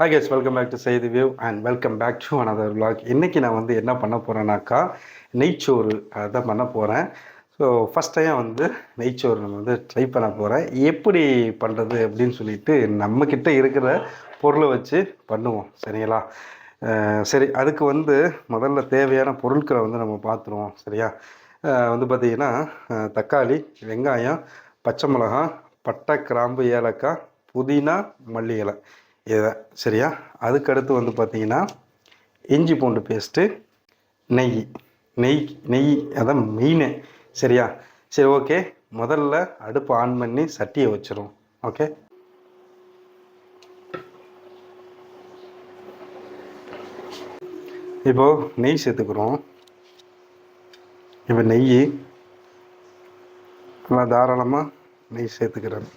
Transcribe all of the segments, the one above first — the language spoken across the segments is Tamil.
Hi guys welcome back to செய்தி view and welcome back to another vlog இன்னைக்கு நான் வந்து என்ன பண்ண போகிறேன்னாக்கா நெய்ச்சோறு அதான் பண்ண போகிறேன் ஸோ ஃபஸ்ட் டைம் வந்து நெய்ச்சோறு நம்ம வந்து ட்ரை பண்ண போகிறேன் எப்படி பண்ணுறது அப்படின்னு சொல்லிட்டு நம்மக்கிட்ட இருக்கிற பொருளை வச்சு பண்ணுவோம் சரிங்களா? சரி அதுக்கு வந்து முதல்ல தேவையான பொருட்களை வந்து நம்ம பார்த்துருவோம் சரியா? வந்து பார்த்திங்கன்னா தக்காளி வெங்காயம் பச்சை மிளகாய் பட்டை கிராம்பு ஏலக்காய் புதினா மல்லி இலை. இதை சரியா? அதுக்கடுத்து வந்து பார்த்திங்கன்னா இஞ்சி பூண்டு பேஸ்ட்டு நெய். நெய் நெய் அதான் மெயின் சரியா? சரி ஓகே. முதல்ல அடுப்பு ஆன் பண்ணி சட்டியை வச்சிரும். ஓகே? இப்போது நெய் சேர்த்துக்கிறோம். இப்போ நெய். நல்லா தாராளமாக நெய் சேர்த்துக்கிறேன்.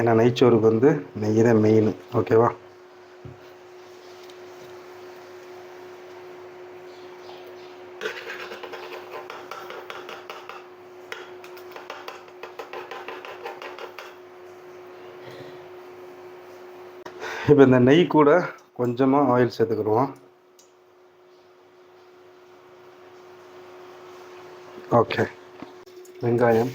ஏன்னா நெய்ச்சோறுக்கு வந்து நெய் தான் மெயின் ஓகேவா இப்போ இந்த நெய் கூட கொஞ்சமாக ஆயில் சேர்த்துக்கிடுவோம். ஓகே வெங்காயம்.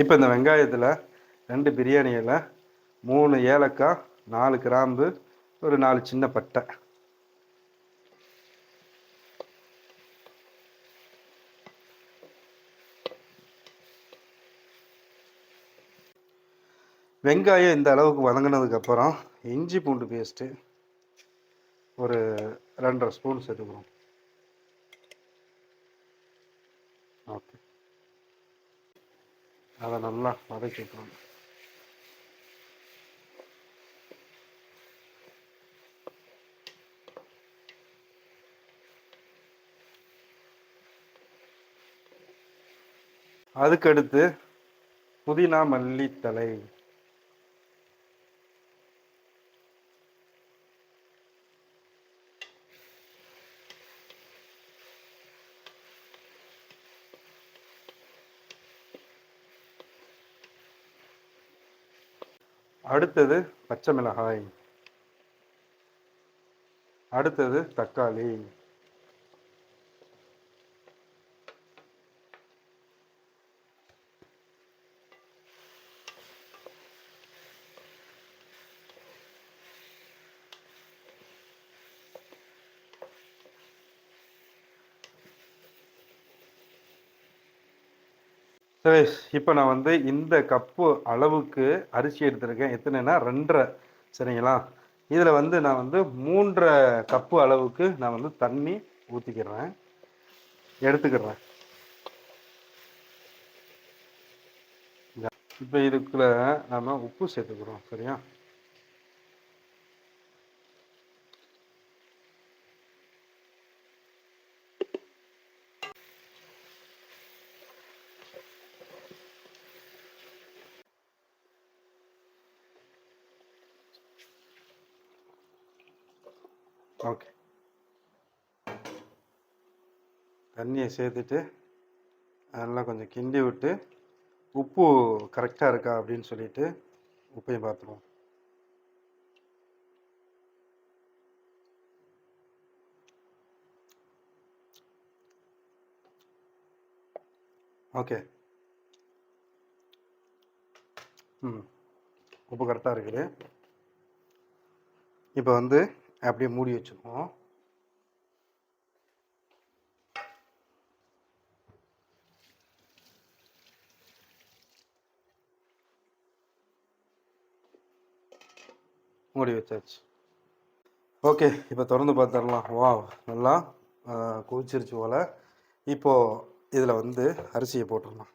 இப்போ இந்த வெங்காயத்தில் ரெண்டு பிரியாணி இலை மூணு ஏலக்காய் நாலு கிராம்பு ஒரு நாலு சின்ன பட்டை. வெங்காயம் இந்த அளவுக்கு வதங்கினதுக்கப்புறம் இஞ்சி பூண்டு பேஸ்ட்டு ஒரு ரெண்டரை ஸ்பூன் சேர்த்துக்கிறோம். ஓகே அதை நல்லா வதக்கிக்கிறோம் அதுக்கடுத்து புதினா மல்லித்தலை. அடுத்தது பச்சை மிளகாய். அடுத்தது தக்காளி. சுரேஷ் இப்போ நான் வந்து இந்த கப்பு அளவுக்கு அரிசி எடுத்திருக்கேன். எத்தனைனா ரெண்டரை. சரிங்களா? இதில் வந்து நான் வந்து மூன்றரை கப்பு அளவுக்கு நான் வந்து தண்ணி ஊற்றிக்கிறேன் எடுத்துக்கிறேன். இப்போ இதுக்குள்ள நம்ம உப்பு சேர்த்துக்கிறோம். சரியா? ஓகே. தண்ணியை சேர்த்துட்டு அதெல்லாம் கொஞ்சம் கிண்டி விட்டு உப்பு கரெக்டாக இருக்கா அப்படின்னு சொல்லிட்டு உப்பையும் பார்த்துருவோம். ஓகே. ம். உப்பு கரெக்டாக இருக்குது. இப்போ வந்து அப்படியே மூடி வச்சுருவோம் மூடி வச்சாச்சு. ஓகே இப்போ திறந்து பார்த்துடலாம். வா நல்லா ஆஹ், கொதிச்சிருச்சு போல். இப்போது இதில் வந்து அரிசியை போட்டுடலாம்.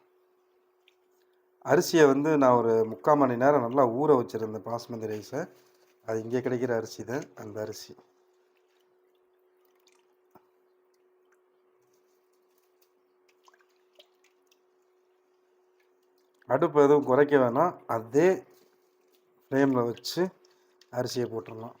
அரிசியை வந்து நான் ஒரு முக்கால் மணி நேரம் நல்லா ஊற வச்சுருந்தேன் பாஸ்மதி ரைஸை. அது இங்கே கிடைக்கிற அரிசி தான் அந்த அரிசி. அடுப்பு எதுவும் குறைக்க வேணாம். அதே ஃப்ளேமில் வச்சு அரிசியை போட்டுடலாம்.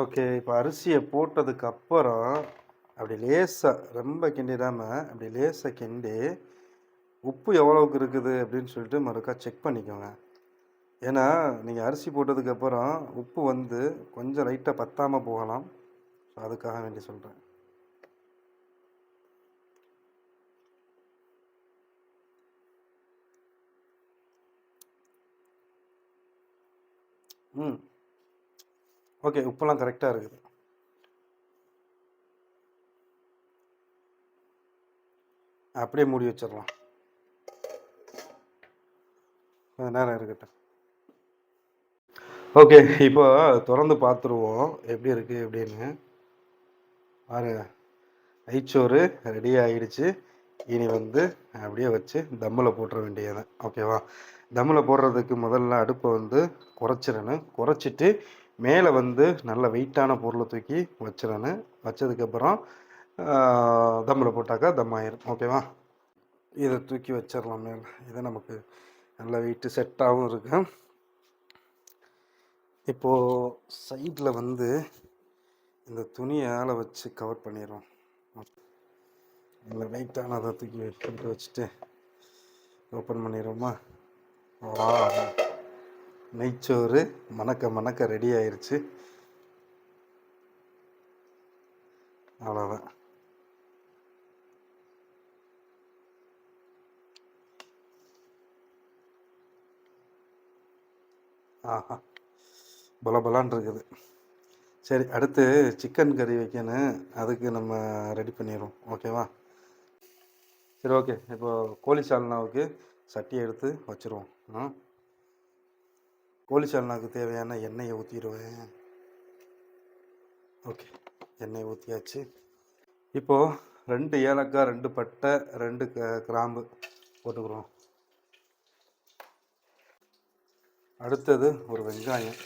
ஓகே இப்போ அரிசியை போட்டதுக்கு அப்புறம் அப்படி லேசாக ரொம்ப கிண்டிடாமல் அப்படி லேசாக கிண்டி உப்பு எவ்வளோவுக்கு இருக்குது அப்படின்னு சொல்லிட்டு மறுக்கா செக் பண்ணிக்கோங்க. ஏன்னா நீங்கள் அரிசி போட்டதுக்கப்புறம் உப்பு வந்து கொஞ்சம் லைட்டாக பத்தாமல் போகலாம். ஸோ அதுக்காக வேண்டி சொல்கிறேன் ம். ஓகே உப்பெல்லாம் கரெக்டாக இருக்குது. அப்படியே மூடி வச்சிடலாம். கொஞ்சம் நேரம் இருக்கட்டும். ஓகே இப்போ திறந்து பார்த்துருவோம். எப்படி இருக்குது எப்படின்னு பாருங்க ஐச்சோறு ரெடி ஆகிடுச்சு இனி வந்து அப்படியே வச்சு தம்மில் போட்டுற வேண்டியது ஓகேவா? தம்மில் போடுறதுக்கு முதல்ல அடுப்பை வந்து குறைச்சிடணும். குறைச்சிட்டு மேலே வந்து நல்ல வெயிட்டான பொருளை தூக்கி வச்சிடணும். வச்சதுக்கப்புறம் தம்மில் போட்டாக்கா தம் ஆயிரும். ஓகேவா இதை தூக்கி வச்சிடலாம் மேலே. இதை நமக்கு நல்ல வெயிட்டு செட்டாகவும் இருக்கு. இப்போது சைடில் வந்து இந்த துணியால் வச்சு கவர் பண்ணிடுறோம். நல்ல வெயிட்டானதை தூக்கி எடுத்து வச்சுட்டு ஓப்பன் பண்ணிடுவோமா வா நெய்ச்சோறு மணக்க மணக்க ரெடி ஆயிடுச்சு அவ்வளோதான் ஆஹா. பலபலான் இருக்குது. சரி அடுத்து சிக்கன் கறி வைக்கணும். அதுக்கு நம்ம ரெடி பண்ணிடுவோம் ஓகேவா? சரி ஓகே. இப்போ கோழி சால்னாவுக்கு சட்டியை எடுத்து வச்சுருவோம். ஆ கோழி சால்னாவுக்கு தேவையான எண்ணெயை ஊற்றிடுவேன் ஓகே எண்ணெய் ஊற்றியாச்சு இப்போது ரெண்டு ஏலக்காய் ரெண்டு பட்டை ரெண்டு க கிராம்பு போட்டுக்கிறோம். அடுத்தது ஒரு வெங்காயம்.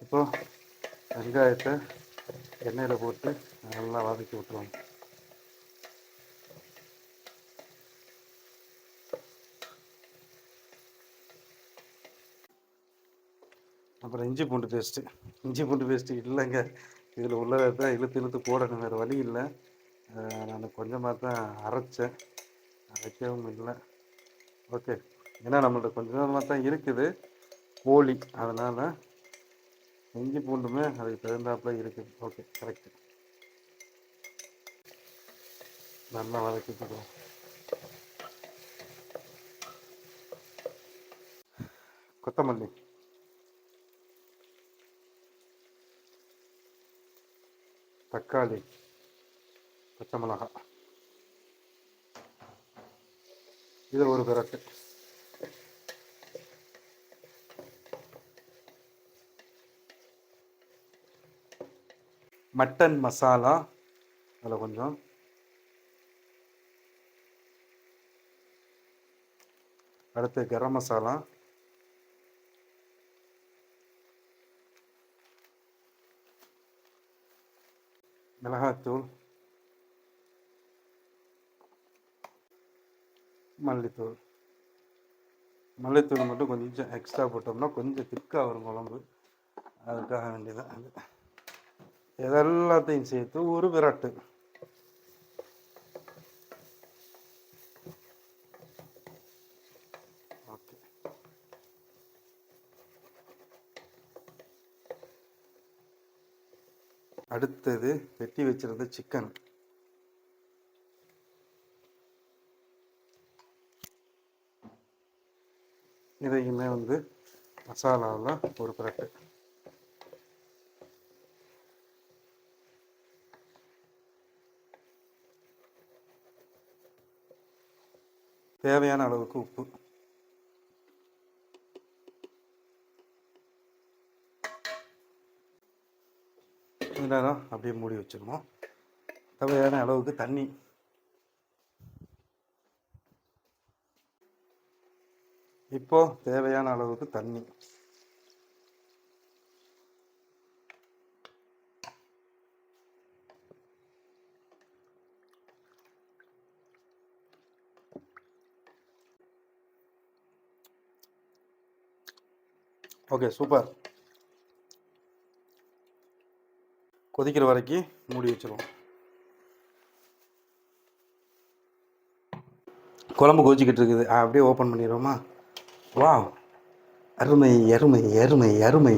இப்போது வெங்காயத்தை எண்ணெயில் போட்டு நல்லா வதக்கி விட்டுருவோம் அப்புறம் இஞ்சி பூண்டு பேஸ்ட்டு இஞ்சி பூண்டு பேஸ்ட்டு இல்லைங்க. இதில் உள்ளதை தான் இழுத்து இழுத்து போடணும். வேறு வழி இல்லை. நான் கொஞ்சமாக தான் அரைச்சேன். அரைக்கவும் இல்லை. ஓகே. ஏன்னா நம்மள்ட்ட கொஞ்சமாக தான் இருக்குது. கோழி. அதனால் இஞ்சி பூண்டுமே அதுக்கு தகுந்தாப்புல இருக்குது. ஓகே. கரெக்டு நல்லா வதக்கிட்டுருவோம் கொத்தமல்லி. தக்காளி பச்சை மிளகா. இது ஒரு விரட்டு. மட்டன் மசாலா அதில் கொஞ்சம். அடுத்து கரம் மசாலா. மிளகாத்தூள் மல்லித்தூள் மல்லித்தூள் மட்டும் கொஞ்சம் எக்ஸ்ட்ரா போட்டோம்னா கொஞ்சம் திக்காக வரும் குழம்பு அதுக்காக வேண்டியதான் அது எல்லாத்தையும் சேர்த்து ஒரு விரட்டு அடுத்தது வெட்டி வச்சிருந்த சிக்கன் இதையுமே வந்து மசாலாவில் ஒரு பிரட்டு தேவையான அளவுக்கு உப்பு. கொஞ்ச நேரம் அப்படியே மூடி வச்சிருவோம். தேவையான அளவுக்கு தண்ணி. இப்போ தேவையான அளவுக்கு தண்ணி. Okay super. கொதிக்கிற வரைக்கும் மூடி வச்சிருவோம். குழம்பு கொதிச்சிக்கிட்டு இருக்குது. அப்படியே ஓப்பன் பண்ணிடுவோமா? வா அருமை அருமை அருமை அருமை.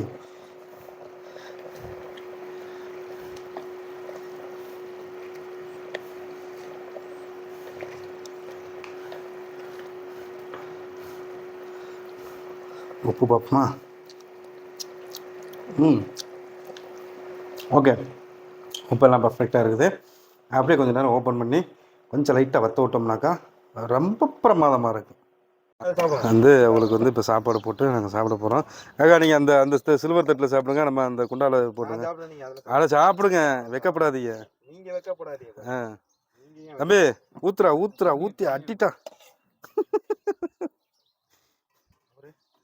உப்பு பார்ப்போமா ம். ஓகே. உப்பெல்லாம் பர்ஃபெக்டாக இருக்குது. அப்படியே கொஞ்சம் நேரம் ஓப்பன் பண்ணி கொஞ்சம் லைட்டாக வத்த விட்டோம்னாக்கா ரொம்ப பிரமாதமாக இருக்கும் வந்து அவங்களுக்கு வந்து இப்போ சாப்பாடு போட்டு நாங்கள் சாப்பிட போகிறோம் அக்கா நீங்கள் அந்த அந்த சில்வர் தட்டில் சாப்பிடுங்க. நம்ம அந்த குண்டால போட்டுங்க. அதுல அதை சாப்பிடுங்க. வெக்கப்படாதீங்க. நீங்க வைக்கப்படாதீங்க. ஆ. தம்பி ஊத்துறா ஊத்துறா ஊற்றி அட்டிட்டா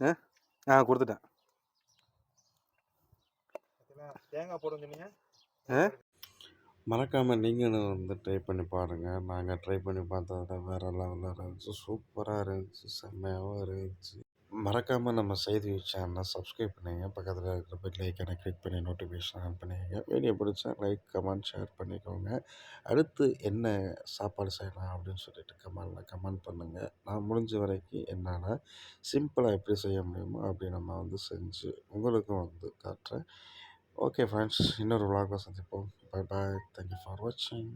ஆ ஆ கொடுத்துட்டேன்? தேங்காய் போட சொன்னீங்க மறக்காமல் நீங்களும் வந்து ட்ரை பண்ணி பாருங்கள் நாங்கள் ட்ரை பண்ணி பார்த்ததில் வேறு லெவலில் இருந்துச்சு. சூப்பராக இருந்துச்சு. செம்மையாகவும் இருந்துச்சு. மறக்காமல் நம்ம செய்தி சேனலை சப்ஸ்கிரைப் பண்ணிங்க. பக்கத்தில் இருக்கிற பெல் ஐக்கனை கிளிக் பண்ணி நோட்டிஃபிகேஷன் ஆன் பண்ணிக்கோங்க வீடியோ பிடிச்சா லைக் கமெண்ட் ஷேர் பண்ணிக்கோங்க. அடுத்து என்ன சாப்பாடு செய்யலாம் அப்படின்னு சொல்லிட்டு கமெண்டில் கமெண்ட் பண்ணுங்கள் நான் முடிஞ்ச வரைக்கும் என்னால் சிம்பிளாக எப்படி செய்ய முடியுமோ அப்படி நம்ம வந்து செஞ்சு உங்களுக்கும் வந்து காட்டுறேன். ஓகே ஃப்ரெண்ட்ஸ் இன்னொரு vlogல சந்திப்போம் பை பாய் தேங்க்யூ ஃபார் வாட்சிங்